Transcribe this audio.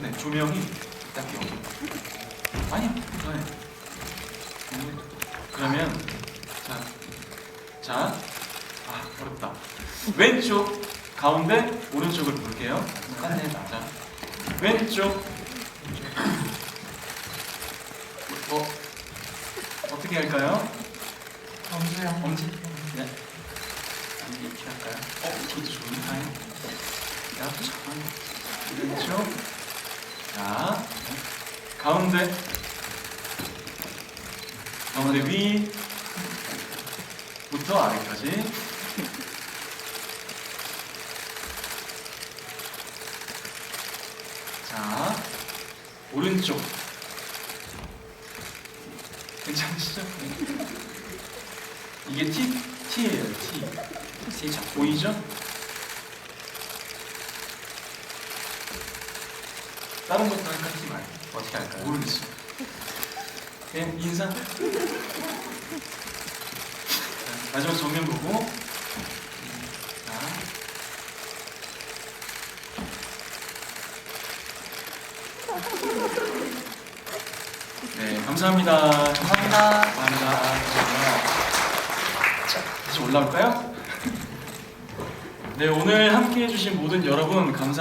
네, 조명이 딱 여기. 아니요, 네. 음, 그러면 자, 자, 아 어렵다. 왼쪽, 가운데, 오른쪽을 볼게요. 똑같네, 맞아. 왼쪽. 어, 어떻게 할까요? 엄지야. 엄지. 네. 이렇게 할까요? 어, 이것도 좋은 타임. 야, 잠깐. 왼쪽. 자, 가운데. 가운데 위부터 아래까지. 자, 오른쪽. 괜찮으시죠? 네. 이게 T, T예요, T. 보이죠? 다른 것도 말고. 어떻게 할까요? 모르겠어. 그냥 인사. 자, 마지막 정면 보고. 자. 네, 감사합니다. 감사합니다. 감사합니다. 자, 다시 올라올까요? 네, 오늘 함께 해주신 모든 여러분 감사.